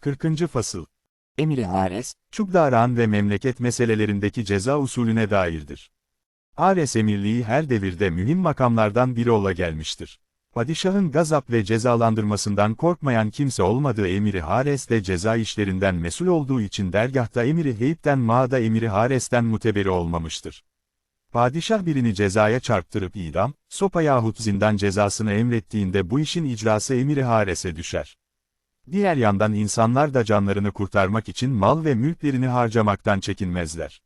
40. Fasıl Emiri Hares, Çubdaran ve memleket meselelerindeki ceza usulüne dairdir. Ares emirliği her devirde mühim makamlardan biri ola gelmiştir. Padişahın gazap ve cezalandırmasından korkmayan kimse olmadığı emiri Hares de ceza işlerinden mesul olduğu için dergahta emiri Heyip'ten Mağda emiri Hares'ten muteberi olmamıştır. Padişah birini cezaya çarptırıp idam, sopa yahut zindan cezasını emrettiğinde bu işin icrası emiri Hares'e düşer. Diğer yandan insanlar da canlarını kurtarmak için mal ve mülklerini harcamaktan çekinmezler.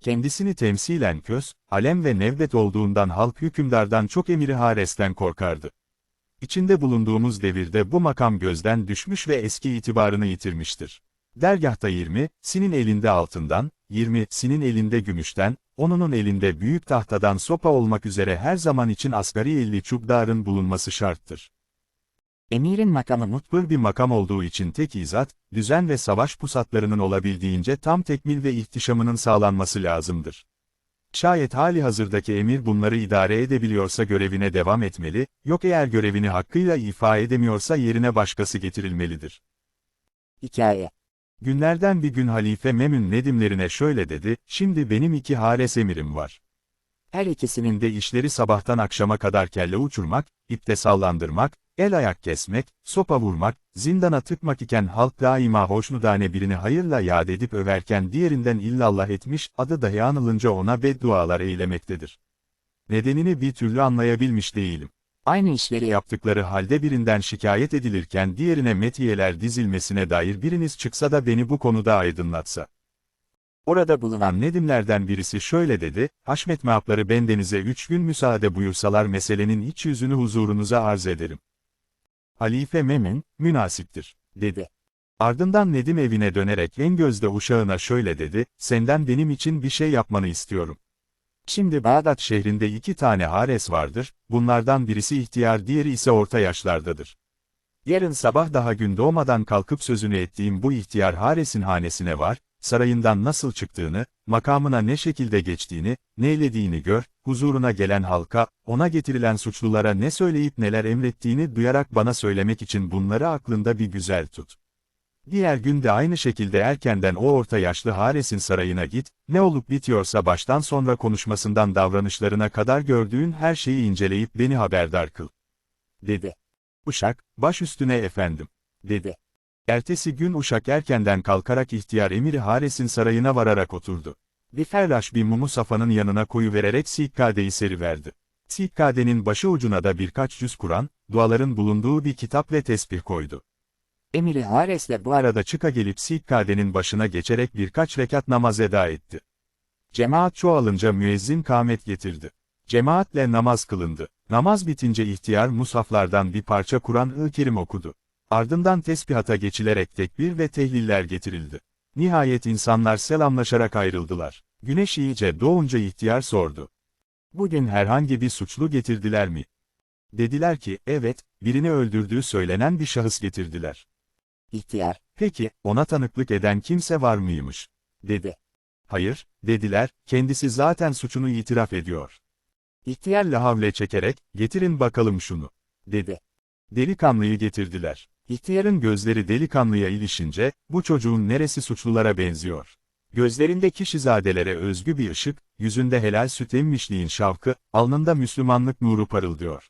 Kendisini temsilen köz, alem ve nevdet olduğundan halk hükümdardan çok emiri Hares'ten korkardı. İçinde bulunduğumuz devirde bu makam gözden düşmüş ve eski itibarını yitirmiştir. Dergahta 20, sinin elinde altından, 20, sinin elinde gümüşten, onunun elinde büyük tahtadan sopa olmak üzere her zaman için asgari 50 çubdarın bulunması şarttır. Emirin makamı mut, Mutbır bir makam olduğu için tek izat, düzen ve savaş pusatlarının olabildiğince tam tekmil ve ihtişamının sağlanması lazımdır. Şayet hali hazırdaki emir bunları idare edebiliyorsa görevine devam etmeli, yok eğer görevini hakkıyla ifa edemiyorsa yerine başkası getirilmelidir. hikaye. Günlerden bir gün Halife Memün Nedimlerine şöyle dedi, şimdi benim iki hares emirim var. Her ikisinin de işleri sabahtan akşama kadar kelle uçurmak, ipte sallandırmak, el ayak kesmek, sopa vurmak, zindana tıkmak iken halk daima hoşnudane birini hayırla yad edip överken diğerinden illallah etmiş, adı dahi anılınca ona beddualar eylemektedir. Nedenini bir türlü anlayabilmiş değilim. aynı işleri yap. Yaptıkları halde birinden şikayet edilirken diğerine metiyeler dizilmesine dair biriniz çıksa da beni bu konuda aydınlatsa. Orada bulunan Nedimlerden birisi şöyle dedi, Haşmet mehapları bendenize üç gün müsaade buyursalar meselenin iç yüzünü huzurunuza arz ederim. Halife Memin, münasiptir, dedi. Ardından Nedim evine dönerek en gözde uşağına şöyle dedi, senden benim için bir şey yapmanı istiyorum. Şimdi Bağdat şehrinde iki tane hares vardır, bunlardan birisi ihtiyar diğeri ise orta yaşlardadır. Yarın sabah daha gün doğmadan kalkıp sözünü ettiğim bu ihtiyar haresin hanesine var, sarayından nasıl çıktığını, makamına ne şekilde geçtiğini, neylediğini gör, huzuruna gelen halka, ona getirilen suçlulara ne söyleyip neler emrettiğini duyarak bana söylemek için bunları aklında bir güzel tut. Diğer günde aynı şekilde erkenden o orta yaşlı Hares'in sarayına git, ne olup bitiyorsa baştan sonra konuşmasından davranışlarına kadar gördüğün her şeyi inceleyip beni haberdar kıl. Dedi. Uşak, baş üstüne efendim. Dedi. Ertesi gün Uşak erkenden kalkarak ihtiyar emiri Hares'in sarayına vararak oturdu. Bir ferraş bir mumu safanın yanına koyuvererek sikkadeyi seriverdi. Sikkadenin başı ucuna da birkaç yüz Kur'an, duaların bulunduğu bir kitap ve tesbih koydu. Emiri Hares'le Bu arada çıka gelip sikkadenin başına geçerek birkaç rekat namaz eda etti. Cemaat çoğalınca müezzin kâmet getirdi. Cemaatle namaz kılındı. Namaz bitince ihtiyar musaflardan bir parça Kur'an-ı Kerim okudu. Ardından tesbihata geçilerek tekbir ve tehliller getirildi. Nihayet insanlar selamlaşarak ayrıldılar. Güneş iyice doğunca ihtiyar sordu. Bugün herhangi bir suçlu getirdiler mi? Dediler ki, evet, birini öldürdüğü söylenen bir şahıs getirdiler. ihtiyar, Peki, ona tanıklık eden kimse var mıymış? Dedi. Hayır, dediler, kendisi zaten suçunu itiraf ediyor. İhtiyar lahavle çekerek, getirin bakalım şunu, dedi. Delikanlıyı getirdiler. İhtiyarın gözleri delikanlıya ilişince, bu çocuğun neresi suçlulara benziyor? Gözlerindeki şizadelere özgü bir ışık, yüzünde helal süt emmişliğin şavkı, alnında Müslümanlık nuru parıldıyor.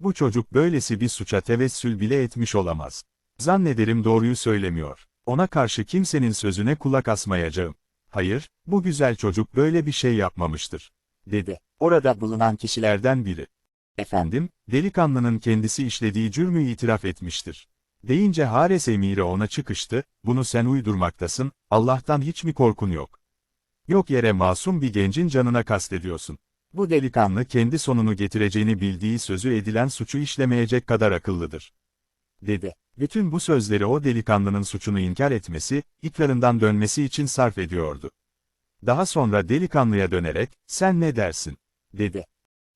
Bu çocuk böylesi bir suça tevessül bile etmiş olamaz. Zannederim doğruyu söylemiyor. Ona karşı kimsenin sözüne kulak asmayacağım. Hayır, bu güzel çocuk böyle bir şey yapmamıştır. Dedi. orada bulunan kişiler, Lerden biri. efendim, Delikanlının kendisi işlediği cürmü itiraf etmiştir. Deyince Hares emiri ona çıkıştı, bunu sen uydurmaktasın, Allah'tan hiç mi korkun yok? Yok yere masum bir gencin canına kastediyorsun. Bu delikanlı kendi sonunu getireceğini bildiği sözü edilen suçu işlemeyecek kadar akıllıdır. Dedi. Bütün bu sözleri o delikanlının suçunu inkar etmesi, ikrarından dönmesi için sarf ediyordu. Daha sonra delikanlıya dönerek, sen ne dersin? Dedi.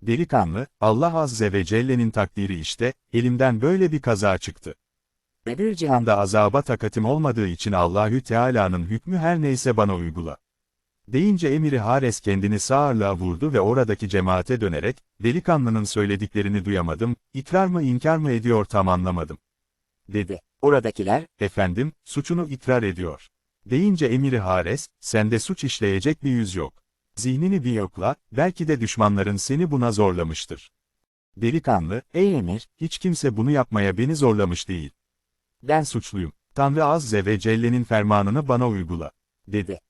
Delikanlı, Allah Azze ve Celle'nin takdiri işte, elimden böyle bir kaza çıktı. Öbür cihanda Anda azaba takatim olmadığı için Allahü Teala'nın hükmü her neyse bana uygula. Deyince emiri Hares kendini sağırlığa vurdu ve oradaki cemaate dönerek, delikanlının söylediklerini duyamadım, ikrar mı inkar mı ediyor tam anlamadım. dedi. Oradakiler, Efendim, suçunu ikrar ediyor. Deyince emiri Hares, sende suç işleyecek bir yüz yok. Zihnini bir yokla, belki de düşmanların seni buna zorlamıştır. Delikanlı, ey emir, hiç kimse bunu yapmaya beni zorlamış değil. Ben suçluyum. Tanrı Azze ve Celle'nin fermanını bana uygula. dedi.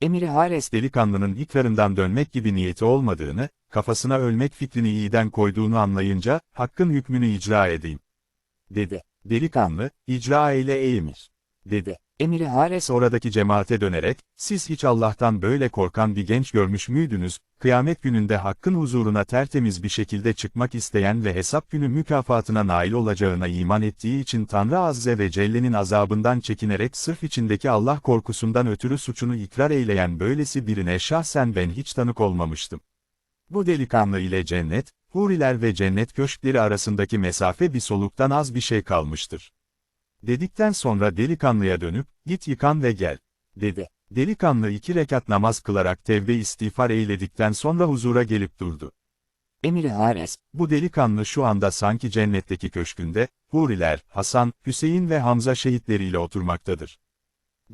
Emiri Hares Delikanlının ikrarından dönmek gibi niyeti olmadığını, kafasına ölmek fikrini iyiden koyduğunu anlayınca, hakkın hükmünü icra edeyim. dedi. Delikanlı, icra ey emir. Dedi. Emiri Hares Oradaki cemaate dönerek, siz hiç Allah'tan böyle korkan bir genç görmüş müydünüz, kıyamet gününde hakkın huzuruna tertemiz bir şekilde çıkmak isteyen ve hesap günü mükafatına nail olacağına iman ettiği için Tanrı Azze ve Celle'nin azabından çekinerek sırf içindeki Allah korkusundan ötürü suçunu ikrar eyleyen böylesi birine şahsen ben hiç tanık olmamıştım. Bu delikanlı ile cennet, huriler ve cennet köşkleri arasındaki mesafe bir soluktan az bir şey kalmıştır. Dedikten sonra delikanlıya dönüp, git yıkan ve gel, dedi. Delikanlı iki rekat namaz kılarak tevbe istiğfar eyledikten sonra huzura gelip durdu. Emiri Hares, Bu delikanlı şu anda sanki cennetteki köşkünde, huriler, Hasan, Hüseyin ve Hamza şehitleriyle oturmaktadır.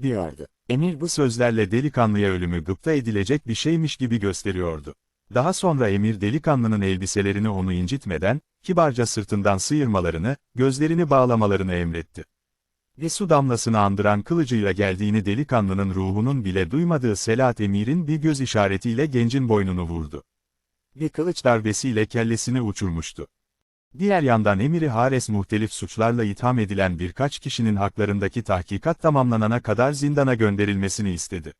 diyordu. Emir bu Bu sözlerle delikanlıya ölümü gıpta edilecek bir şeymiş gibi gösteriyordu. Daha sonra emir delikanlının elbiselerini onu incitmeden, kibarca sırtından sıyırmalarını, gözlerini bağlamalarını emretti. Ve su damlasını andıran kılıcıyla geldiğini delikanlının ruhunun bile duymadığı Selat emirin bir göz işaretiyle gencin boynunu vurdu. Bir kılıç darbesiyle kellesini uçurmuştu. Diğer yandan emiri Hares muhtelif suçlarla itham edilen birkaç kişinin haklarındaki tahkikat tamamlanana kadar zindana gönderilmesini istedi.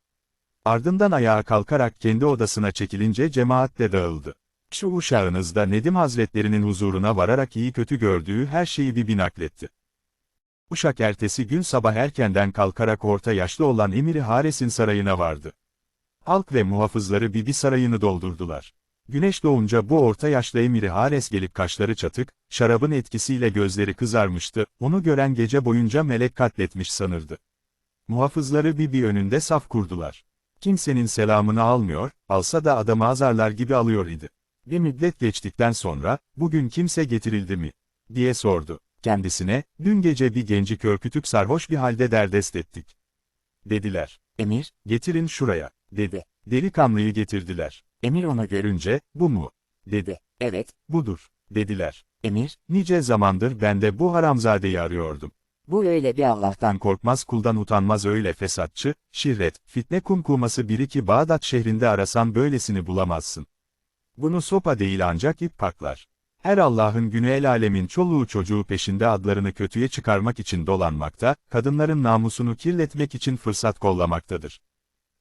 Ardından ayağa kalkarak kendi odasına çekilince cemaatle dağıldı. Şu uşağınız Nedim Hazretlerinin huzuruna vararak iyi kötü gördüğü her şeyi bir bir nakletti. Uşak ertesi gün sabah erkenden kalkarak orta yaşlı olan Emiri Hares'in sarayına vardı. Halk ve muhafızları Bibi sarayını doldurdular. Güneş doğunca bu orta yaşlı Emiri Hares gelip kaşları çatık, şarabın etkisiyle gözleri kızarmıştı, onu gören gece boyunca melek katletmiş sanırdı. Muhafızları Bibi önünde saf kurdular. Kimsenin selamını almıyor, alsa da adamı azarlar gibi alıyor idi. Bir müddet geçtikten sonra, bugün kimse getirildi mi? diye sordu. Kendisine, dün gece bir genci körkütük sarhoş bir halde derdest ettik. Dediler. Emir, Getirin şuraya, dedi. delikanlıyı getirdiler. Emir onu görünce, bu mu? dedi. Evet, Budur, dediler. Emir, Nice zamandır ben de bu haramzadeyi arıyordum. bu öyle bir Allah'tan Allah'tan korkmaz kuldan utanmaz öyle fesatçı, şirret, fitne kumkuması biri ki Bağdat şehrinde arasan böylesini bulamazsın. Bunu sopa değil ancak ip paklar. Her Allah'ın günü el alemin çoluğu çocuğu peşinde adlarını kötüye çıkarmak için dolanmakta, kadınların namusunu kirletmek için fırsat kollamaktadır.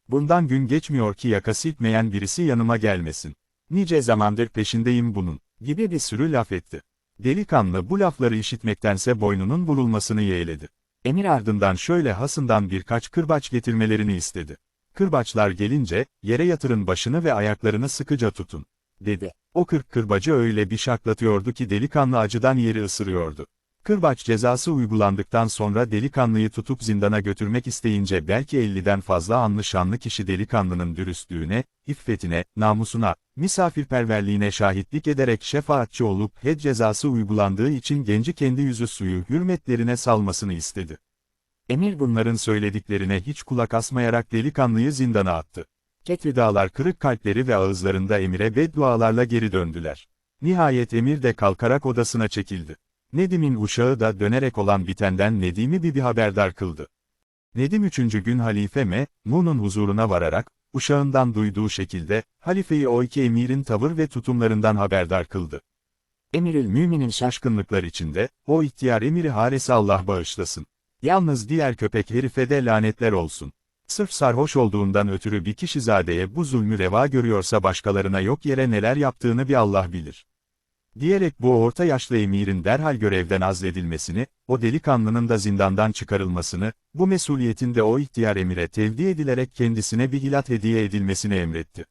Bundan gün geçmiyor ki yaka silkmeyen birisi yanıma gelmesin. Nice zamandır peşindeyim bunun, gibi bir sürü laf etti. Delikanlı bu lafları işitmektense boynunun vurulmasını yeğledi. Emir ardından, şöyle hasından birkaç kırbaç getirmelerini istedi. Kırbaçlar gelince, yere yatırın başını ve ayaklarını sıkıca tutun, dedi. O kırk kırbacı öyle bir şaklatıyordu ki delikanlı acıdan yeri ısırıyordu. Kırbaç cezası uygulandıktan sonra delikanlıyı tutup zindana götürmek isteyince belki 50'den fazla anlı şanlı kişi delikanlının dürüstlüğüne, iffetine, namusuna, misafirperverliğine şahitlik ederek şefaatçi olup had cezası uygulandığı için genci kendi yüzü suyu hürmetlerine salmasını istedi. Emir bunları, Bunların söylediklerine hiç kulak asmayarak delikanlıyı zindana attı. Ketvidalar kırık kalpleri ve ağızlarında emire beddualarla geri döndüler. Nihayet emir de kalkarak odasına çekildi. Nedim'in uşağı da dönerek olan bitenden Nedim'i bir, bir haberdar kıldı. Nedim üçüncü gün halife Me, Mun'un huzuruna vararak, uşağından duyduğu şekilde, halifeyi o iki emirin tavır ve tutumlarından haberdar kıldı. Emirül Müminin şaş, Şaşkınlıklar içinde, o ihtiyar emiri Hares'i Allah bağışlasın. Yalnız diğer köpek herife de lanetler olsun. Sırf sarhoş olduğundan ötürü bir kişizadeye bu zulmü reva görüyorsa başkalarına yok yere neler yaptığını bir Allah bilir. Diyerek bu orta yaşlı emirin derhal görevden azledilmesini, o delikanlının da zindandan çıkarılmasını, bu mesuliyetin de o ihtiyar emire tevdi edilerek kendisine bir hilat hediye edilmesini emretti.